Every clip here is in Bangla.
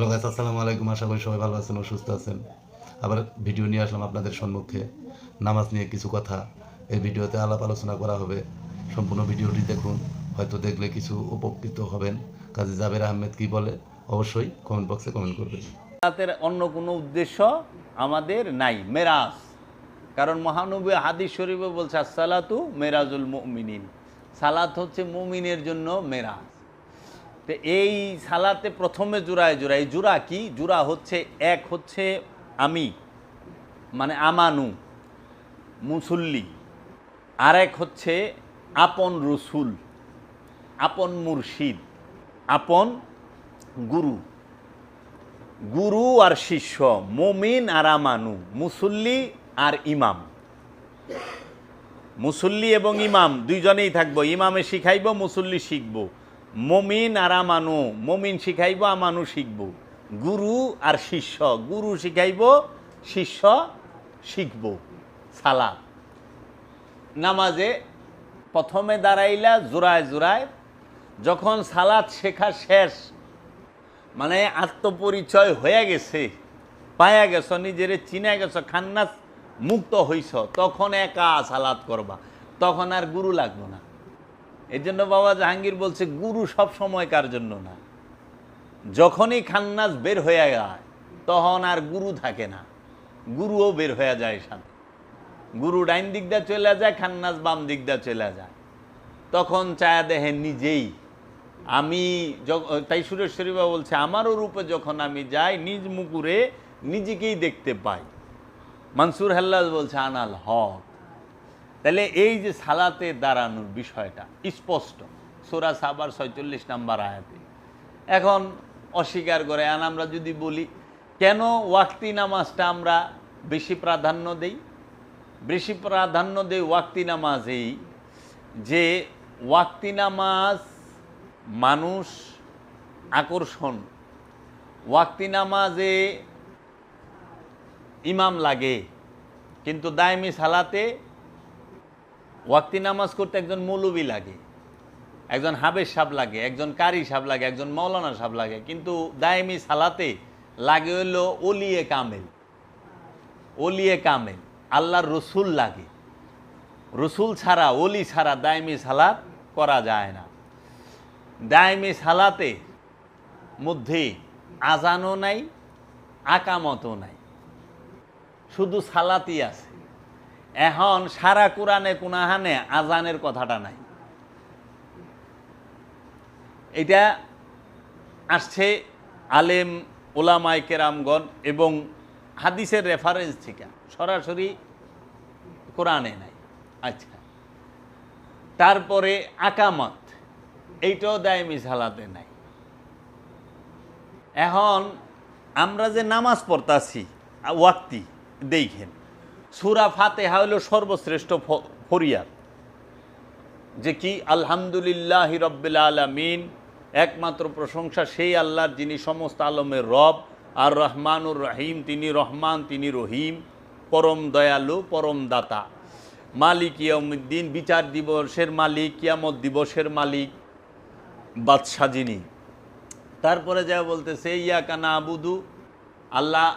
হ্যালো গাইস আসসালামু আলাইকুম। আশা করি সবাই ভালো আছেন ও সুস্থ আছেন। আবার ভিডিও নিয়ে আসলাম আপনাদের সম্মুখে। নামাজ নিয়ে কিছু কথা। এই ভিডিওতে আলাপ আলোচনা করা হবে। সম্পূর্ণ ভিডিওটি দেখুন। হয়তো দেখলে কিছু উপকৃত হবেন। কাজী জাবের আহমেদ কি বলে? অবশ্যই কমেন্ট বক্সে কমেন্ট করবেন। সালাতের অন্য কোনো উদ্দেশ্য আমাদের নাই। মেরাজ। কারণ মহানবী হাদিস শরীফে বলছে সালাতু মেরাজুল মুমিনিন। সালাত হচ্ছে মুমিনের জন্য মেরাজ। তো এই সালাতে প্রথমে জোড়ায় জোড়ায় জোড়া কি? জোড়া হচ্ছে এক হচ্ছে আমি মানে আমানু, মুসল্লি। আরেক হচ্ছে আপন রসুল, আপন মুর্শিদ, আপন গুরু। গুরু আর শিষ্য, মমিন আর আমানু, মুসল্লি আর ইমাম। মুসল্লি এবং ইমাম, দুইজনেই থাকব, ইমামে শিখাইব, মুসল্লি শিখব। মমিন আর আমানু, মমিন শিখাইব, আমানু শিখব। গুরু আর শিষ্য, গুরু শিখাইব, শিষ্য শিখব। সালাদ নামাজে প্রথমে দাঁড়াইলা জোড়ায় জোড়ায়, যখন সালাদ শেখা শেষ মানে আত্মপরিচয় হয়ে গেছে, পায়া গেছ, নিজেরে চিনা গেছ, খান্নাস মুক্ত হইছ, তখন একা সালাদ করবা, তখন আর গুরু লাগবে না। এই জন্য বাবা জাহাঙ্গীর বলছে, গুরু সব সময়কার জন্য না? যখনই খান্নাস বের হয়ে যায়, তখন আর গুরু থাকে না। গুরুও বের হয়ে যায় সাথে। গুরু ডাইন দিক দিয়ে চলে যায়, খান্নাস বাম দিক দিয়ে চলে যায়। তখন চায়া দেখেন নিজেই আমি তাই সুরেশ্বরী বাবা বলছে, আমারও রূপে যখন আমি যাই, নিজ মুকুরে নিজেকেই দেখতে পাই। মানসুর হাল্লাজ বলছে, আনাল হক। তাহলে এই যে সালাতে দাঁড়ানোর বিষয়টা, স্পষ্ট। সোরা সাবার ছয়চল্লিশ নাম্বার আয়াতে। এখন অস্বীকার করে আন আমরা যদি বলি, কেন ওয়াক্তি নামাজটা আমরা বেশি প্রাধান্য দেই? বেশি প্রাধান্য দেই ওয়াক্তি নামাজেই যে ওয়াক্তি নামাজ মানুষ আকর্ষণ। ওয়াক্তি নামাজে ইমাম লাগে, কিন্তু দায়মি সালাতে ওয়াক্তি নামাজ করতে একজন মৌলবী লাগে, একজন হাবের সাপ লাগে, একজন কারি সাপ লাগে, একজন মৌলানা সাপ লাগে, কিন্তু দায়মি সালাতে লাগে হলো অলিয়ে কামেল অলিয়ে কামেল, আল্লাহর রসুল লাগে। রসুল ছাড়া অলি ছাড়া দায়মি সালাত করা যায় না। দায়মি সালাতে মধ্যে আজানও নাই, আকামতও নাই। শুধু সালাতি আছে। এখন সারা কোরআনে কোনাহানে আজানের কথাটা নাই। এটা আসছে আলেম ওলামাই কেরামগণ এবং হাদিসের রেফারেন্স থেকে। সরাসরি কোরআনে নাই আচ্ছা। তারপরে আকামত, এইটাও দায়মি সালাতে নাই। এখন আমরা যে নামাজ পড়তাছি ওয়াক্তি, দেখেন। সুরা ফাতেহা হলো সর্বশ্রেষ্ঠ ফরিয়াদ। যে কি, আলহামদুলিল্লাহ রব্বিল আলমিন, একমাত্র প্রশংসা সেই আল্লাহর যিনি সমস্ত আলমের রব, আর রহমানুর রহিম, তিনি রহমান, তিনি রহিম, পরম দয়ালু, পরম দাতা। মালিক ইয়ামুদ্দিন বিচার দিবসের মালিক, কিয়ামত দিবসের মালিক, বাদশাহ যিনি। তারপরে যা বলতেছে ইয়া কানা আবুদু আল্লাহ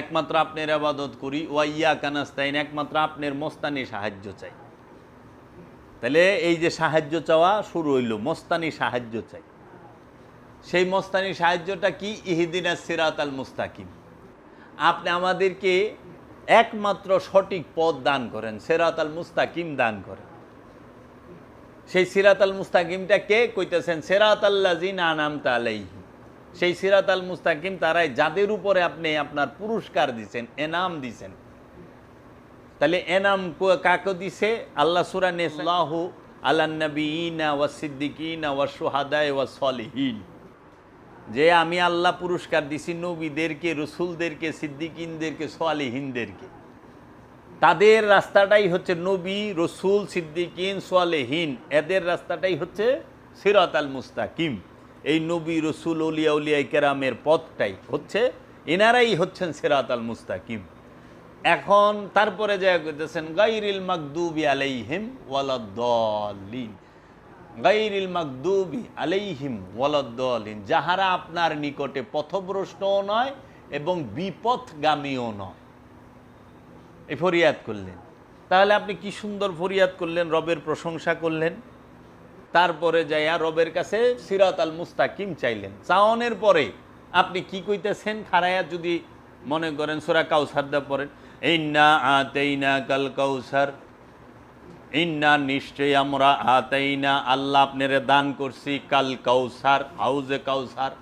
একমাত্র আপনার আবাদত করি, ওয়া ইয়া কানাস্তাইন একমাত্র আপনার মস্তানি সাহায্য চাই। তাহলে এই যে সাহায্য চাওয়া শুরু হইল, মস্তানি সাহায্য চাই। সেই মস্তানি সাহায্যটা কি? ইহিদিনা সিরাত আল মুস্তাকিম। আপনি আমাদেরকে একমাত্র সঠিক পথ দান করেন সেরাত আল মুস্তাকিম দান করেন। সেই সিরাত আল মুস্তাকিমটা কে কইতেছেন? সেরাত আল্লাহ জিন আনামতা আলাইহি। সেই সিরাত আল মুস্তাকিম তারাই যাদের উপরে আপনি আপনার পুরস্কার দিছেন, এনাম দিছেন। তাহলে এনাম কাকে দিছে? আল্লাহ সুরা নেসলাহু আল্লাহ নবীনা ওয়া সিদ্দিকিনা ওয়া সুহাদায় ওয়া সলিহীন। যে আমি আল্লাহ পুরস্কার দিছি নবীদেরকে, রসুলদেরকে, সিদ্দিকিনদেরকে সোয়ালিহীনদেরকে তাদের রাস্তাটাই হচ্ছে নবী, রসুল, সিদ্দিকিন সোয়ালেহীন এদের রাস্তাটাই হচ্ছে সিরাত আল মুস্তাকিম। এই নবী রসুল উলিয়া উলিয়াই কেরামের পথটাই হচ্ছে, এনারাই হচ্ছেন সেরাত আল মুস্তাকিম। এখন তারপরে যা করতেছেন গাইরিল মাকদুবি আলাইহিম ওয়ালাদ্দাল্লিন গাইরিল মাকদুবি আলাইহিম ওয়ালাদ্দালিন। যাহারা আপনার নিকটে পথভ্রষ্টও নয় এবং বিপথগামীও নয়। এই ফরিয়াদ করলেন। তাহলে আপনি কি সুন্দর ফরিয়াদ করলেন, রবের প্রশংসা করলেন? তারপরে যাইয়া রবের কাছে সিরাত আল মুস্তাকিম চাইলেন। চাওনের পরে আপনি কি কইতেছেন? খারায়া যদি মনে করেন সোরা কাউসার দা পড়েন, ইন্না আতেইনা কাল কাউসার ইন্না নিশ্চয় আমরা আতাইনা, আল্লাহ আপনারে দান করছি কাল কাউসার হাউজে কাউসার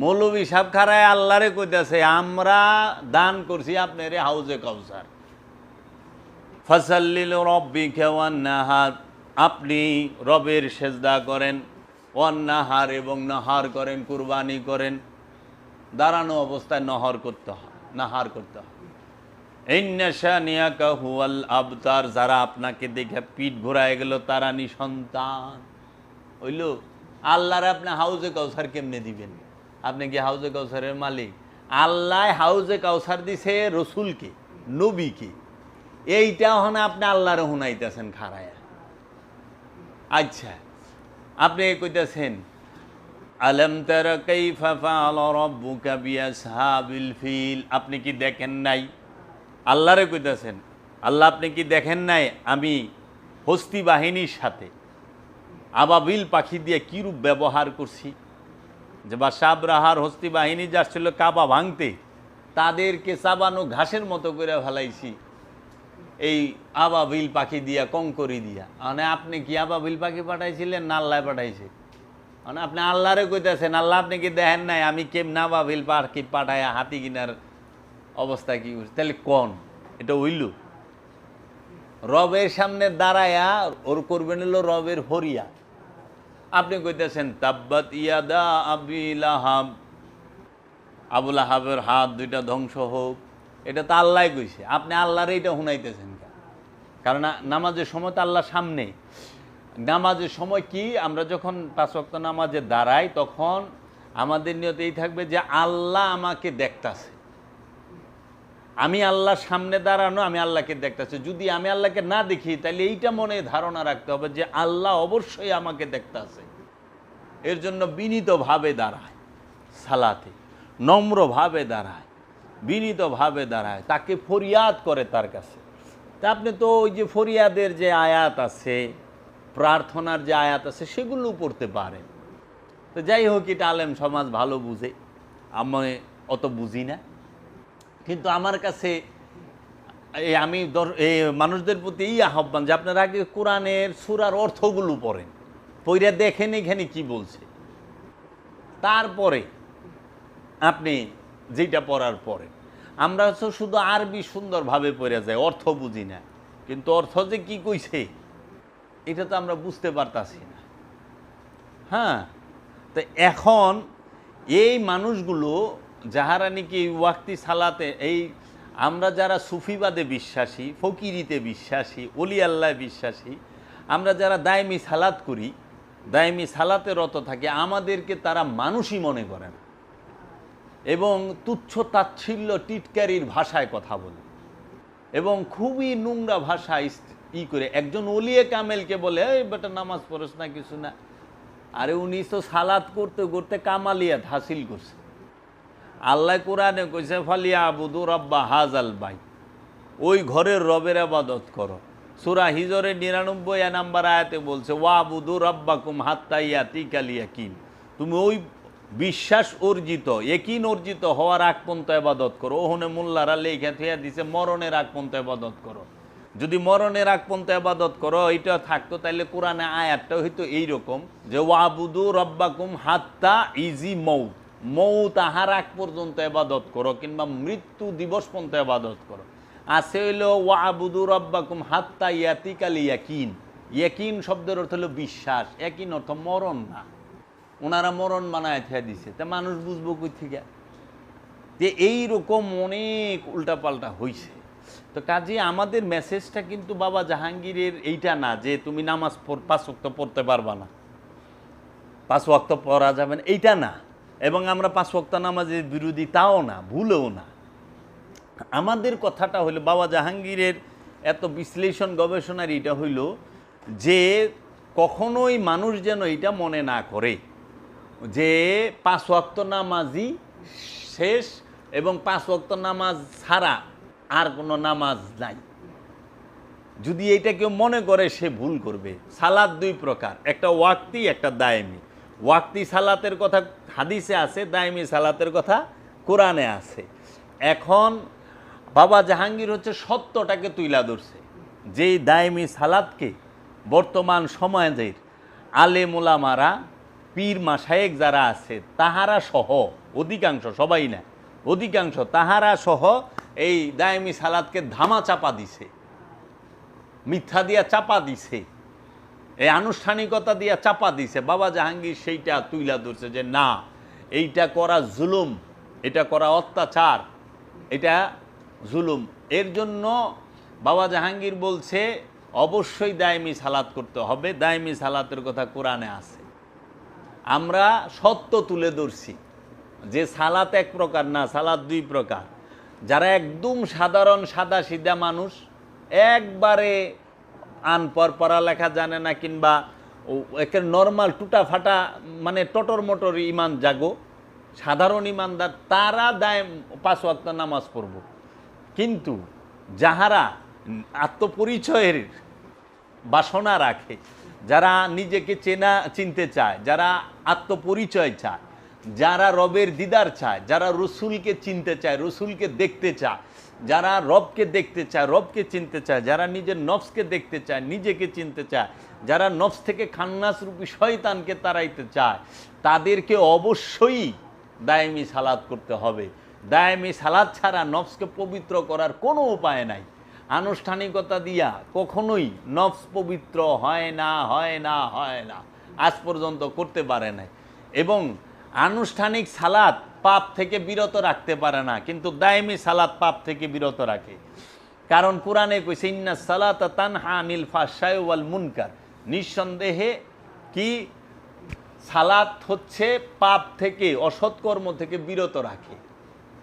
মৌলবী সাহেব খারায় আল্লাহরে কইতেছে, আমরা দান করছি আপনারে হাউজে কাউসার ফসল্লিল রব্বি খেওয়ান নাহার। আপনি রবের সেজদা করেন, ওয়ান্নাহার এবং নাহার করেন, কুরবানি করেন, দাঁড়ানো অবস্থায় নহর করতে হয়, নাহার করতে হয়। ইন্নাশানিয়াকা হুয়াল আবতার, যারা আপনাকে দেখে পিঠ ঘোরায় গেল, তারা নিঃসন্তান। হইল আল্লাহর আপনি হাউজে কাউসার কেমনে দিবেন? আপনি কি হাউজে কাউসারের মালিক? আল্লাহ হাউজে কাউসার দিছে রসুলকে, নবীকে। এইটা হন আপনি আল্লাহর হুনাইতেছেন খারায়া। আচ্ছা আপনি কইতেছেন? আলম তারা কাইফা ফাআলা ফিল। আপনি কি দেখেন নাই? আল্লাহরে কইতেছেন, আল্লাহ আপনি কি দেখেন নাই? আমি হস্তি বাহিনীর সাথে আবাবিল পাখি দিয়ে কীরূপ ব্যবহার করছি? যে বা সাবরাহার হস্তি বাহিনী যাচ্ছিল কাবা ভাঙতে, তাদেরকে চাবানো ঘাসের মতো করে ফেলাইছি। এই আবাবিল পাখি দিয়া, কঙ্করি দিয়া। মানে আপনি কি আবাবিল পাখি পাঠাইছিলেন? না, আল্লাহ পাঠাইছে। মানে আপনি আল্লাহরে কইতেছেন, আল্লাহ আপনি কি দেখেন নাই? আমি কেম না আবাবিল পাখি পাঠাইয়া হাতি কিনার অবস্থা কি তাহলে কোন? এটা উইলু রবের সামনে দাঁড়ায়া, ওর করবেন হলো রবের হরিয়া। আপনি কইতেছেন, তাব্বাত ইয়াদা আবিল আহাব আবুল আহাবের হাত দুইটা ধ্বংস হোক। এটা তো আল্লাহ কইছে। আপনি আল্লাহর এটা শুনাইতেছেন? কারণ নামাজের সময় তো আল্লাহ সামনে। নামাজের সময় কি? আমরা যখন পাঁচ ওয়াক্ত নামাজে দাঁড়াই, তখন আমাদের নিয়ত এই থাকবে যে আল্লাহ আমাকে দেখতাছে। আমি আল্লাহর সামনে দাঁড়ানো, আমি আল্লাহকে দেখতেছি। যদি আমি আল্লাহকে না দেখি, তাহলে এইটা মনে ধারণা রাখতে হবে যে আল্লাহ অবশ্যই আমাকে দেখতাছে। এর জন্য বিনীতভাবে দাঁড়ায় সালাতে, নম্রভাবে দাঁড়ায়, বিনীতভাবে দাঁড়ায়, তাকে ফরিয়াদ করে তার কাছে। তা আপনি তো ওই যে ফরিয়াদের যে আয়াত আছে, প্রার্থনার যে আয়াত আছে সেগুলো পড়তে পারেন। তো যাই হোক, এটা আলেম সমাজ ভালো বুঝে। আমি অত বুঝি না। কিন্তু আমার কাছে এই আমি এই মানুষদের প্রতি এই আহ্বান যে আপনারা আগে কোরআনের সুরার অর্থগুলো পড়েন। পইরা দেখেন এখানে কি বলছে। তারপরে আপনি যেটা পড়ার পরে আমরা তো শুধু আরবি সুন্দরভাবে পড়ে যাই, অর্থ বুঝি না। কিন্তু অর্থ যে কি কইছে, এটা তো আমরা বুঝতে পারতাছি না। হ্যাঁ? তো এখন এই মানুষগুলো, যাহারা নাকি এই ওয়াক্তি সালাতে, এই আমরা যারা সুফিবাদে বিশ্বাসী, ফকিরিতে বিশ্বাসী অলি আল্লাহ বিশ্বাসী, আমরা যারা দায়মি সালাত করি, দায়মি সালাতে রত থাকে, আমাদেরকে তারা মানুষই মনে করে না। এবং তুচ্ছ তাচ্ছিল্য টিটকারির ভাষায় কথা বলে। এবং খুবই নোংরা ভাষা ইস- ই করে। একজন অলিয়ে কামেলকে বলে, এই বেটা নামাজ পড়স না, কিছু না। আরে উনি তো সালাত করতে করতে কামালিয়াত হাসিল করছে। আল্লাহ কোরআনে কইছে, ফালিয়া আবুদু রব্বা হাজাল বাই ওই ঘরের রবের আবাদত করো। সুরা হিজরের নিরানব্বই নাম্বার আয়াতে বলছে, ওয়া আবুদু রব্বাকুম হাত্তাইয়া তিকালিয়া কিন তুমি ওই বিশ্বাস অর্জিত একিন অর্জিত, হওয়ার আগ পর্যন্ত আবাদত করো। ওহনে মোল্লারা লেখা থিয়া দিছে, মরণের আগ পর্যন্ত আবাদত করো। যদি মরণের আগ পর্যন্ত আবাদত করো, এইটা থাকতো তাহলে কোরআনে আয়াতটা হয়তো এইরকম যে, ওয়াবুদু রব্বাকুম হাত্তা ইজি মৌত। মৌ তাহার আগ পর্যন্ত আবাদত করো, কিংবা মৃত্যু দিবস পর্যন্ত আবাদত করো। আছে হইল, ওয়াবুদু রব্বাকুম হাত্তা ইয়াতিকাল ইয়াকিন। ইয়াকিন শব্দের অর্থ হলো বিশ্বাস ইয়াকিন অর্থ মরণ না। ওনারা মরণ বানায় থিয়া দিছে। তা মানুষ বুঝব কই থেকে? যে এইরকম অনেক উল্টাপাল্টা হইছে। তো কাজে, আমাদের মেসেজটা কিন্তু বাবা জাহাঙ্গীরের এইটা না যে তুমি নামাজ পাঁচ ওয়াক্ত পড়তে পারবা না। পাঁচ ওয়াক্ত পড়া যাবে না, এইটা না। এবং আমরা পাঁচ ওয়াক্ত নামাজের বিরোধী তাও না, ভুলেও না। আমাদের কথাটা হলো বাবা জাহাঙ্গীরের এত বিশ্লেষণ গবেষণার এটা হইল যে কখনোই মানুষ যেন এটা মনে না করে। যে পাঁচ ওয়াক্ত নামাজই শেষ এবং পাঁচ ওয়াক্ত নামাজ ছাড়া আর কোনো নামাজ নাই। যদি এটা কেউ মনে করে, সে ভুল করবে। সালাদ দুই প্রকার, একটা ওয়াক্তি, একটা দায়েমি। ওয়াক্তি সালাতের কথা হাদিসে আছে, দায়েমি সালাতের কথা কোরআনে আছে। এখন বাবা জাহাঙ্গীর হচ্ছে সত্যটাকে তুইলা ধরছে। যেই দায়েমি সালাদকে বর্তমান সমাজের আলে মোলামারা পীর মাসায়েক যারা আছে, তাহারা সহ, অধিকাংশ, সবাই না, অধিকাংশ তাহারা সহ এই দায়েমি সালাদকে ধামা চাপা দিছে, মিথ্যা দিয়া চাপা দিছে, এই আনুষ্ঠানিকতা দিয়া চাপা দিছে। বাবা জাহাঙ্গীর সেইটা তুইলা ধরছে যে, না, এইটা করা জুলুম, এটা করা অত্যাচার, এটা জুলুম। এর জন্য বাবা জাহাঙ্গীর বলছে, অবশ্যই দায়মি সালাত করতে হবে। দায়মি সালাতের কথা কোরআনে আছে। আমরা সত্য তুলে ধরছি যে সালাত এক প্রকার না, সালাত দুই প্রকার। যারা একদম সাধারণ সাদা সিধা মানুষ, একবারে আন আনপর পড়ালেখা জানে না কিংবা একের নর্মাল টুটা ফাটা মানে টটর মটর ইমান জাগো, সাধারণ ইমানদার, তারা দায় পাঁচ ওয়াক্ত নামাজ পড়ব। কিন্তু যাহারা আত্মপরিচয়ের বাসনা রাখে যারা নিজেকে চেনা, চিনতে চায়, যারা আত্মপরিচয় চায়, যারা রবের দিদার চায়, যারা রসুলকে চিনতে চায়, রসুলকে দেখতে চায়, যারা রবকে দেখতে চায়, রবকে চিনতে চায়, যারা নিজের নফসকে দেখতে চায়, নিজেকে চিনতে চায়, যারা নফস থেকে খান্নাস রূপী শয়তানকে তাড়াইতে চায়, তাদেরকে অবশ্যই দায়েমি সালাদ করতে হবে। দায়েমি সালাদ ছাড়া নফসকে পবিত্র করার কোনো উপায় নাই। আনুষ্ঠানিকতা দিয়া কখনোই নফস পবিত্র হয় না হয় না হয় না। আজ পর্যন্ত করতে পারে নাই। এবং আনুষ্ঠানিক সালাত পাপ থেকে বিরত রাখতে পারে না, কিন্তু দায়মি সালাত পাপ থেকে বিরত রাখে। কারণ কোরআনে কইছে, ইন্না সালাত তানহা আনিল ফাশায় ওয়াল মুনকার। নিঃসন্দেহে কি সালাত হচ্ছে পাপ থেকে অসৎকর্ম থেকে বিরত রাখে।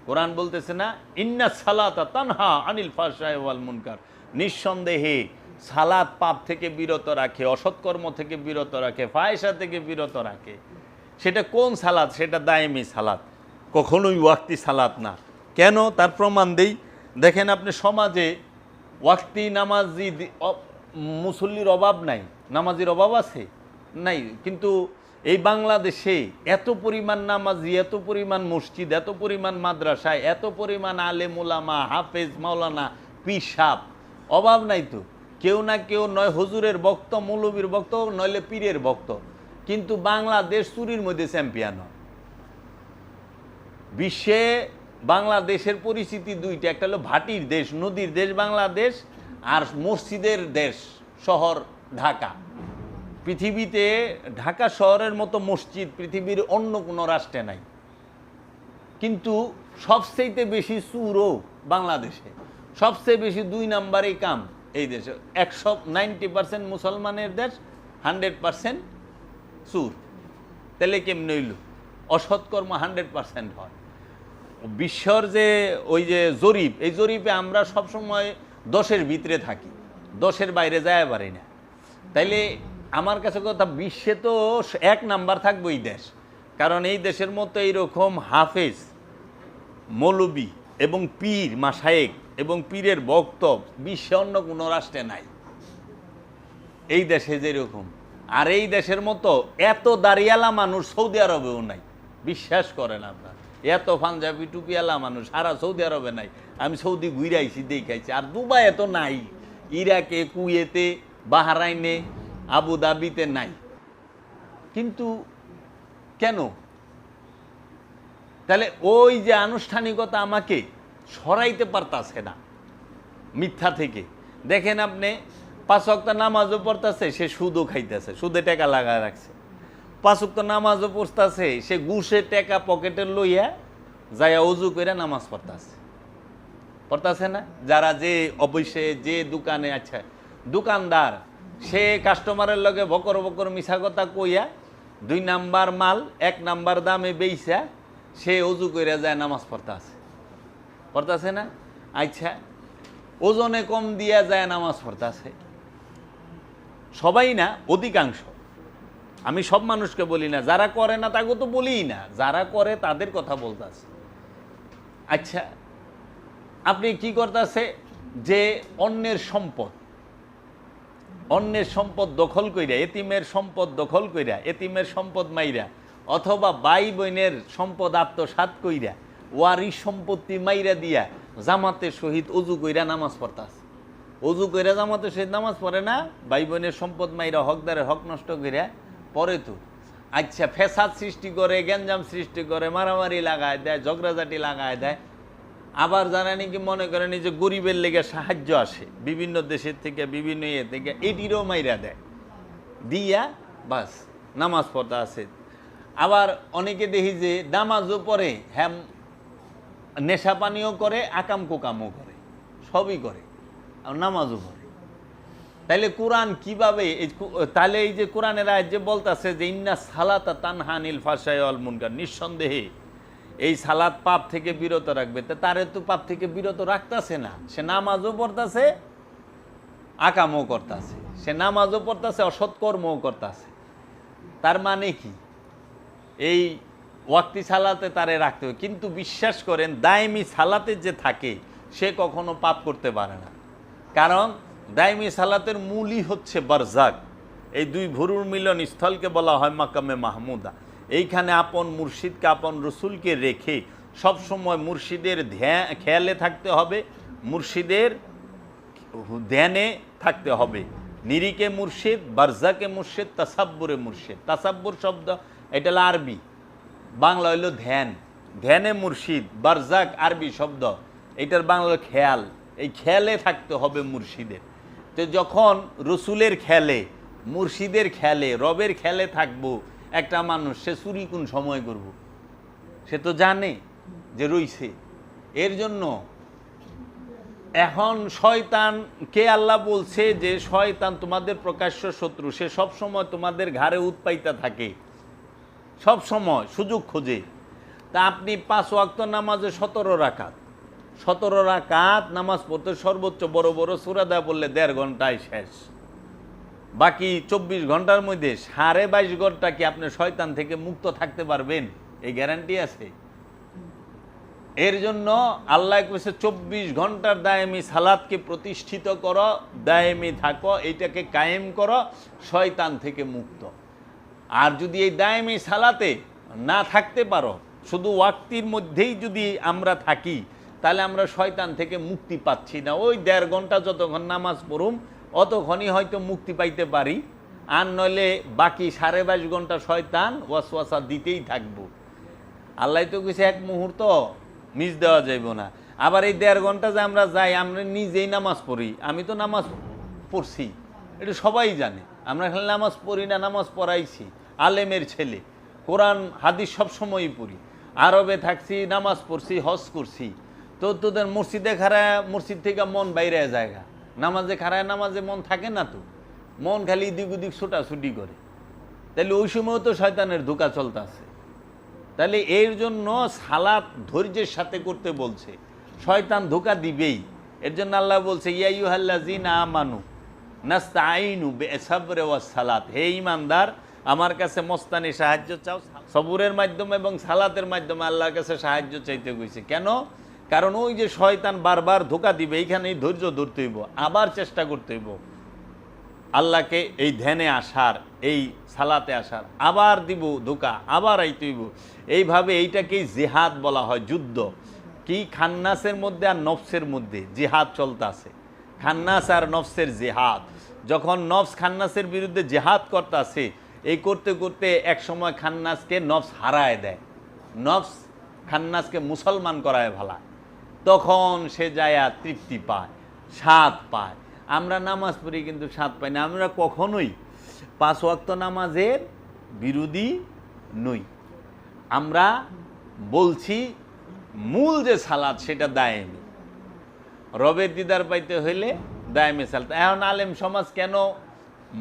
কোরআন বলতেছে না, ইন্না সালাতা তানহা আনিল ফাশায় মুনকার। নিঃসন্দেহে সালাত পাপ থেকে বিরত রাখে, অসৎকর্ম থেকে বিরত রাখে ফায়সা থেকে বিরত রাখে। সেটা কোন সালাদ সেটা দায়েমি সালাদ কখনোই ওয়াক্তি সালাত না। কেন? তার প্রমাণ দেই। দেখেন আপনি সমাজে ওয়াক্তি, নামাজি মুসল্লির অভাব নাই। নামাজির অভাব আছে? নাই। কিন্তু এই বাংলাদেশে এত পরিমাণ নামাজি, এত পরিমাণ মসজিদ, এত পরিমাণ মাদ্রাসায়, এত পরিমাণ আলেম ওলামা হাফেজ, মাওলানা, পিসাব। অভাব নাই তো। কেউ না কেউ নয় হুজুরের বক্ত মৌলবীর বক্ত নইলে পীরের বক্ত কিন্তু বাংলাদেশ চুরির মধ্যে চ্যাম্পিয়ন। বিশ্বে বাংলাদেশের পরিস্থিতি দুইটা, একটা হলো ভাটির দেশ, নদীর দেশ বাংলাদেশ, আর মসজিদের দেশ, শহর ঢাকা। পৃথিবীতে ঢাকা শহরের মতো মসজিদ পৃথিবীর অন্য কোনো রাষ্ট্রে নাই। কিন্তু সবচেয়ে বেশি চুরও বাংলাদেশে। সবচেয়ে বেশি দুই নাম্বারেই কাম এই দেশে। একশো নাইনটি পার্সেন্ট মুসলমানের দেশ, হান্ড্রেড পার্সেন্ট চুর তাহলে কেমন হইল? অসৎকর্ম হান্ড্রেড পার্সেন্ট হয়। বিশ্বর যে ওই যে জরিপ, এই জরিপে আমরা সবসময় দশের ভিতরে থাকি। দশের বাইরে যায় পারি না। তাইলে আমার কাছে কথা, বিশ্বে তো এক নাম্বার থাকবে এই দেশ। কারণ এই দেশের মতো এইরকম হাফেজ, মৌলবী এবং পীর মাসায়েক এবং পীরের ভক্ত বিশ্বে অন্য কোনো রাষ্ট্রে নাই। এই দেশে যেরকম। আর এই দেশের মতো এত দাঁড়িয়ালা মানুষ সৌদি আরবেও নাই। বিশ্বাস করেন আপনার, এত পাঞ্জাবি টুপিয়ালা মানুষ সারা সৌদি আরবে নাই। আমি সৌদি ঘুরাইছি, দেখাইছি। আর দুবাই এত নাই। ইরাকে, কুয়েতে, বাহারাইনে আবুধাবিতে নাই। কিন্তু কেন? তাহলে ওই যে আনুষ্ঠানিকতা আমাকে সরাইতে পারতাছে না মিথ্যা থেকে। দেখেন আপনি, পাঁচ অক্ত নামাজও পড়তেছে, সে সুদও খাইতেছে, সুদে টাকা লাগায় রাখছে। পাঁচ অক্ত নামাজও পড়তেছে, সে ঘুষে টাকা পকেটে লইয়া যাইয়া উজু করে নামাজ পড়তেছে। পড়তেছে না? যারা যে অফিসে, যে দোকানে আছে দোকানদার সে কাস্টমারের লগে বকর বকর মিশা কথা কইয়া দুই নাম্বার মাল, এক নাম্বার দামে বেইসা সে অজু কইরা যায় নামাজ পড়তেছে পড়তেছে না? আচ্ছা ওজনে কম দিয়া যায় নামাজ পড়তেছে সবাই না, অধিকাংশ। আমি সব মানুষকে বলি না, যারা করে না তাকে তো বলিই না, যারা করে তাদের কথা বলতেছে আচ্ছা আপনি কি করতেছে যে অন্যের সম্পদ। অন্যের সম্পদ দখল কইরা, এতিমের সম্পদ দখল কইরা, এতিমের সম্পদ মাইরা, অথবা বাই বোনের সম্পদ আত্মসাত কইরা, ওয়ারি সম্পত্তি মাইরা দিয়া জামাতের সহিত অজু কইরা নামাজ পড়তাছে অজু কইরা জামাতের সহিত নামাজ পড়ে না ভাই বোনের সম্পদ মাইরা হকদারের হক নষ্ট কইরা পরে তো। আচ্ছা ফেসাদ সৃষ্টি করে, গ্যাঞ্জাম সৃষ্টি করে, মারামারি লাগায় দেয়, ঝগড়াঝাটি লাগায় দেয় আবার যারা নাকি মনে করেন যে গরিবের লেগে সাহায্য আসে, বিভিন্ন দেশের থেকে, বিভিন্ন ইয়ে থেকে, এটিরও মাইরা দেয়। দিয়া বাস, নামাজ পড়তে আছে আবার অনেকে দেখি যে নামাজও পড়ে হ্যাম নেশা পানিও করে, আকাম কোকামও করে, সবই করে, আর নামাজও পড়ে। তাইলে কোরআন কীভাবে তাহলে এই যে কোরআনের আয়াত যে বলতাছে যে, ইন্না সালাতা তানহানিল ফাশায় অল মুনকার নিঃসন্দেহে এই সালাত পাপ থেকে বিরত রাখবে। তা তারে তো পাপ থেকে বিরত রাখতাছে না। সে নামাজও পড়তাছে, আকামও করতাছে। সে নামাজও পড়তাছে, অসৎকর্মও করতাছে। তার মানে কি? এই ওয়াক্তি সালাতে তারে রাখতে হবে। কিন্তু বিশ্বাস করেন, দায়মি সালাতে যে থাকে, সে কখনো পাপ করতে পারে না। কারণ দায়মি সালাতের মূলই হচ্ছে বারজাক। এই দুই ভুরুর মিলন স্থলকে বলা হয় মাকামে মাহমুদা। এইখানে আপন মুর্শিদকে, আপন রসুলকে রেখে সবসময় মুর্শিদের ধ্যান, খেয়ালে থাকতে হবে, মুর্শিদের ধ্যানে থাকতে হবে। নিরিকে মুর্শিদ, বারজাকে মুর্শিদ, তাসাব্বুরে মুর্শিদ। তাসাব্বুর শব্দ, এটা হলো আরবি। বাংলা হইল ধ্যান। ধ্যানে মুর্শিদ, বারজাক আরবি শব্দ। এটার বাংলা খেয়াল। এই খেয়ালে থাকতে হবে মুর্শিদের। তো যখন রসুলের খেলে মুর্শিদের খেয়ালে, রবের খেয়ালে থাকব একটা মানুষ, সে চুরি কোন সময় করব? সে তো জানে যে রইছে। এর জন্য এখন শয়তান, কে আল্লাহ বলছে যে শয়তান তোমাদের প্রকাশ্য শত্রু? সে সব সময় তোমাদের ঘাড়ে উৎপাইতা থাকে। সব সময় সুযোগ খোঁজে। তা আপনি পাঁচ ওয়াক্ত নামাজে সতেরো রাকাত। সতেরো রাকাত নামাজ পড়তে সর্বোচ্চ বড় বড় সুরাদা বললে দেড় ঘন্টায় শেষ। বাকি চব্বিশ ঘণ্টার মধ্যে সাড়ে বাইশ ঘণ্টা কি আপনি শয়তান থেকে মুক্ত থাকতে পারবেন? এই গ্যারান্টি আছে। এর জন্য আল্লাহ কইছে চব্বিশ ঘণ্টার দায়েমি সালাদকে প্রতিষ্ঠিত করো, দায়েমি থাকো, এইটাকে কায়েম করো, শয়তান থেকে মুক্ত। আর যদি এই দায়েমি সালাতে না থাকতে পারো, শুধু ওয়াক্তির মধ্যেই যদি আমরা থাকি, তাহলে আমরা শয়তান থেকে মুক্তি পাচ্ছি না। ওই দেড় ঘণ্টা যতক্ষণ নামাজ পড়ুম অতক্ষণই হয়তো মুক্তি পাইতে পারি। আর নইলে বাকি সাড়ে বাইশ ঘণ্টা শয়তান ওয়াসওয়াসা দিতেই থাকব। আল্লাহ তো কিছু এক মুহূর্ত মিস দেওয়া যাইব না। আবার এই দেড় ঘণ্টা যে আমরা যাই, আমরা নিজেই নামাজ পড়ি। আমি তো নামাজ পড়ছি। এটা সবাই জানে। আমরা খালি নামাজ পড়ি না, নামাজ পড়াইছি। আলেমের ছেলে। কোরআন, হাদিস সব সময়ই পড়ি। আরবে থাকছি, নামাজ পড়ছি, হজ করছি। তো তোদের মসজিদে খারা মসজিদ থেকে মন বাইরে জায়গা নামাজে খারায় নামাজে মন থাকে না তো। মন খালি দিক উদিক ছুটাছুটি করে। তাহলে ওই সময়ও তো শয়তানের ধোকা চলতে আছে তাহলে এর জন্য সালাত ধৈর্যের সাথে করতে বলছে। শয়তান ধোকা দিবেই। এর জন্য আল্লাহ বলছে ইয়াইহাল্লাজিনা আমানু নাস্তাইনু বেসাবরে ওয়া সালাত। হে ইমানদার আমার কাছে মস্তানি সাহায্য চাও। সবুরের মাধ্যমে এবং সালাতের মাধ্যমে আল্লাহর কাছে সাহায্য চাইতে গেছে কেন? কারণ ওই যে শয়তান বারবার ধোকা দিবে, এইখানেই ধৈর্য ধরতে হইব, আবার চেষ্টা করতে হইব। আল্লাহকে এই ধ্যানে আসার, এই সালাতে আসার, আবার দিব ধোকা, আবার আইতেইব এইভাবে এইটাকেই জেহাদ বলা হয়, যুদ্ধ। কি খান্নাসের মধ্যে আর নফসের মধ্যে জেহাদ চলতেছে। খান্নাস আর নফসের জেহাদ। যখন নফস খান্নাসের বিরুদ্ধে জেহাদ করতেছে, এই করতে করতে এক সময় খান্নাসকে নফস হারায় দেয়। নফস খান্নাসকে মুসলমান করায় ভালা তখন সে যায় তৃপ্তি পায়, স্বাদ পায়। আমরা নামাজ পড়ি কিন্তু স্বাদ পাই না। আমরা কখনোই পাঁচ ওয়াক্ত নামাজের বিরোধী নই। আমরা বলছি, মূল যে সালাদ সেটা দায়েমি। রবের দিদার পাইতে হইলে দায়মি সালাত। এখন আলেম সমাজ কেন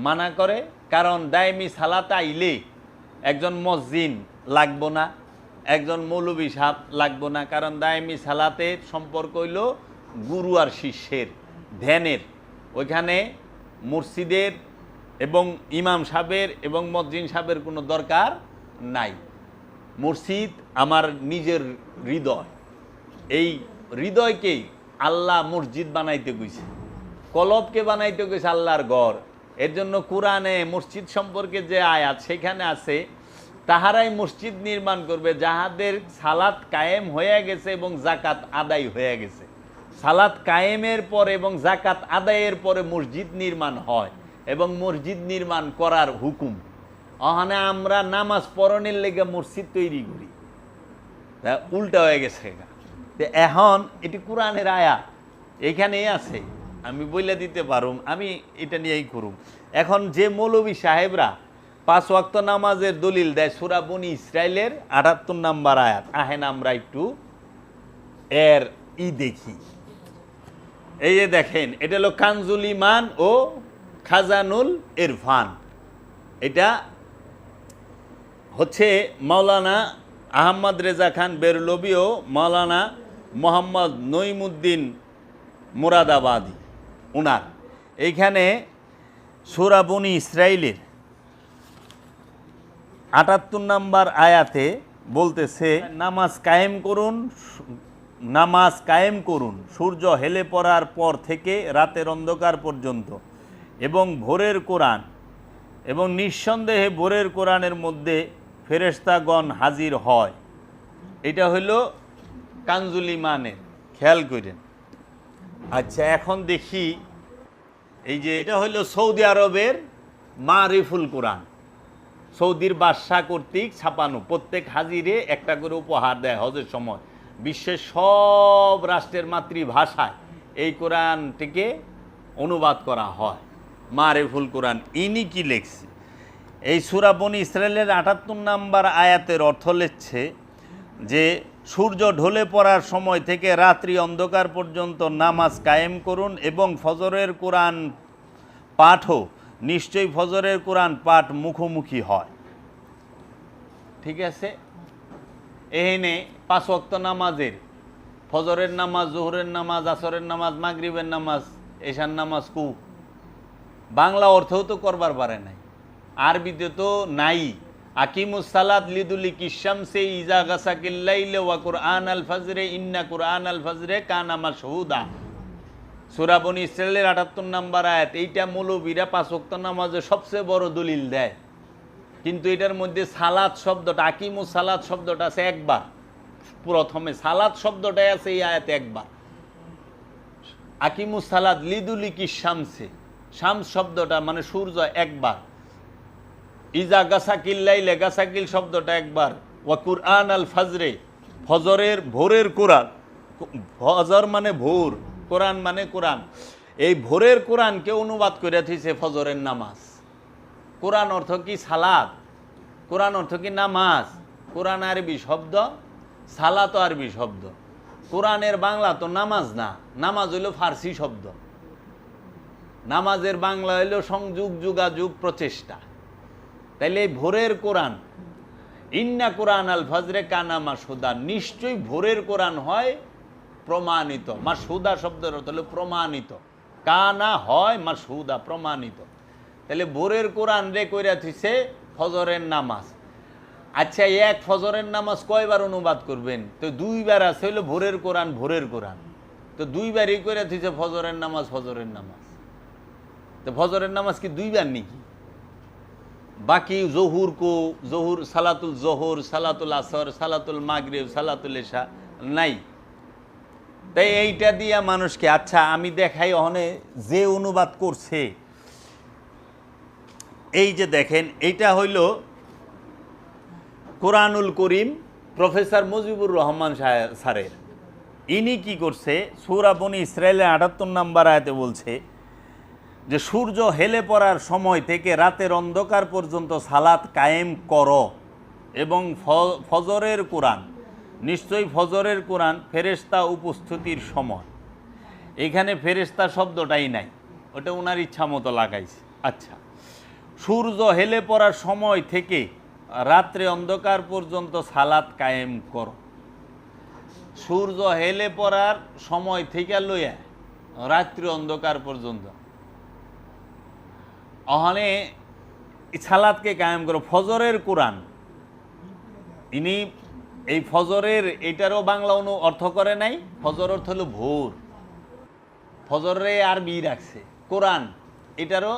মানা করে? কারণ দায়মি সালাত আইলে একজন মসজিদ লাগবো না। একজন মৌলবী সাপ লাগবো না, কারণ দায়মি সালাতের সম্পর্ক হইল গুরু আর শিষ্যের, ধ্যানের। ওইখানে মসজিদের এবং ইমাম সাহেবের এবং মসজিদ সাহেবের কোনো দরকার নাই। মসজিদ আমার নিজের হৃদয়। এই হৃদয়কেই আল্লাহ মসজিদ বানাইতে গেছে কলবকে বানাইতে গেছে আল্লাহর ঘর। এর জন্য কোরআনে মসজিদ সম্পর্কে যে আয়াত সেখানে আছে তাহারাই মসজিদ নির্মাণ করবে, যাহাদের সালাত কায়েম হয়ে গেছে এবং জাকাত আদায় হয়ে গেছে। সালাত কায়েমের পর এবং জাকাত আদায়ের পরে মসজিদ নির্মাণ হয় এবং মসজিদ নির্মাণ করার হুকুম। ওখানে আমরা নামাজ পড়নের লেগে মসজিদ তৈরি করি। তা উল্টা হয়ে গেছে এখন এটি কোরআনের আয়া এখানেই আছে। আমি বইলে দিতে পারুম, আমি এটা নিয়েই করুম। এখন যে মৌলবী সাহেবরা পাঁচ ওয়াক্ত নামাজের দলিল দেয় সুরা বনি ইসরায়েলের আটাত্তর নাম্বার আয়াত আহেন আমরা একটু এর ই দেখি। এই যে দেখেন, এটা হলো কানজুল ইমান ও খাজানুল ইরফান। এটা হচ্ছে মাওলানা আহমদ রেজা খান বেরলবি ও মাওলানা মোহাম্মদ নইমুদ্দিন মুরাদাবাদী, উনার। এইখানে সুরাবনি ইসরায়েলের আটাত্তর নাম্বার আয়াতে বলতেছে, নামাজ কায়েম করুন, নামাজ কায়েম করুন, সূর্য হেলে পড়ার পর থেকে রাতের অন্ধকার পর্যন্ত এবং ভোরের কোরআন এবং নিঃসন্দেহে ভোরের কোরআনের মধ্যে ফেরেশতাগণ হাজির হয়। এটা হইল কানজুল ইমানের খেয়াল করেন। আচ্ছা এখন দেখি, এই যে এটা হইল সৌদি আরবের মারিফুল কোরআন। সৌদির বাদশাহ কর্তৃক ছাপানো, প্রত্যেক হাজিরে একটা করে উপহার দেয় হজের সময়। বিশ্বের সব রাষ্ট্রের মাতৃভাষায় এই কোরআনটিকে অনুবাদ করা হয়। মারেফুল কোরআন, ইনি কি লেখছে? এই সুরাবনি ইসরায়েলের আটাত্তর নাম্বার আয়াতের অর্থ লেখছে যে, সূর্য ঢলে পড়ার সময় থেকে রাত্রি অন্ধকার পর্যন্ত নামাজ কায়েম করুন এবং ফজরের কোরআন পাঠও নিশ্চয়ই ফজরের কোরআন পাঠ মুখোমুখি হয়। ঠিক আছে? এহেনে পাঁচ ওয়াক্ত নামাজের, ফজরের নামাজ, জোহরের নামাজ, আসরের নামাজ, মাগরিবের নামাজ, এশার নামাজ কু। বাংলা অর্থও তো করবার পারে নাই। আরবিতে তো নাই। আকিমুস সালাত লিদুলি কিসাম সে ইজা গাসা কিল্লাইলে ওয়া আল ফজরে, ইন্না কুরআন আল ফজরে কানামা শহুদা সুরাবনি ইসরায়েলের আটাত্তর নাম্বার আয়াত, এইটা মৌলবীরা পাঁচ ওয়াক্ত নামাজে সবচেয়ে বড় দলিল দেয়। কিন্তু এটার মধ্যে সালাদ শব্দটা, আকিমু সালাদ শব্দটা আছে একবার। প্রথমে সালাদ শব্দটাই আছে এই আয়াতে একবার। আকিমু সালাদ লিদুলি কি শামসে, শামস শব্দটা মানে সূর্য একবার। ইজা গাসাকিল লাইলে, গাসাকিল শব্দটা একবার। ওয়া কুরআন আল ফজরে, ফজরের ভোরের কোরআন, ফজর মানে ভোর। কোরআন মানে কোরআন। এই ভোরের কোরআনকে অনুবাদ করে থইছে ফজরের নামাজ। কোরআন অর্থ কি সালাদ? কোরআন অর্থ কি নামাজ? কোরআন আরবি শব্দ, সালাত আরবি শব্দ। কোরআনের বাংলা তো নামাজ না, নামাজ হইল ফার্সি শব্দ। নামাজের বাংলা হইল সংযোগ, যোগাযোগ, প্রচেষ্টা। তাইলে এই ভোরের কোরআন, ইন্না কোরআন আল ফজরে কানামা মাসুদা নিশ্চয়ই ভোরের কোরআন হয় প্রমাণিত। মাসুদা শব্দের অর্থ হলো প্রমাণিত। কানা হয় মাসুদা প্রমাণিত। তাহলে ভোরের কোরআন রে কইরা থিছে ফজরের নামাজ। আচ্ছা এক ফজরের নামাজ কয়বার অনুবাদ করবেন? তো দুইবার আছে, হইল ভোরের কোরআন ভোরের কোরআন। তো দুইবার দুইবারই করে থিছে ফজরের নামাজ ফজরের নামাজ। তো ফজরের নামাজ কি দুইবার নাকি? বাকি জহুর কো, জহুর, সালাতুল জহুর, সালাতুল আসর, সালাতুল মাগরিব, সালাতুল এশা নাই। তাই এইটা দিয়া মানুষকে আচ্ছা আমি দেখাই অহনে যে অনুবাদ করছে। এই যে দেখেন, এইটা হইল কোরআনুল করিম, প্রফেসর মুজিবুর রহমান স্যারের। ইনি কি করছে, সূরা বনি ইসরায়েলের আটাত্তর নাম্বার আয়াতে বলছে যে, সূর্য হেলে পড়ার সময় থেকে রাতের অন্ধকার পর্যন্ত সালাত কায়েম করো এবং ফজরের কোরআন। নিশ্চয়ই ফজরের কোরআন ফেরেশতা উপস্থিতির সময়। এখানে ফেরেশতা শব্দটাই নাই, ওটা ওনার ইচ্ছা মতো লাগাইছে। আচ্ছা সূর্য হেলে পড়ার সময় থেকে রাত্রে অন্ধকার পর্যন্ত সালাত কায়েম করো। সূর্য হেলে পড়ার সময় থেকে লইয়া রাত্রি অন্ধকার পর্যন্ত। অহনে সালাদকে কায়েম করো। ফজরের কোরআন, ইনি এই ফজরের এটারও বাংলা অনু অর্থ করে নাই, ফজর অর্থ হলো ভোর। ফজরে আরবি রাখছে, কোরআন, এটারও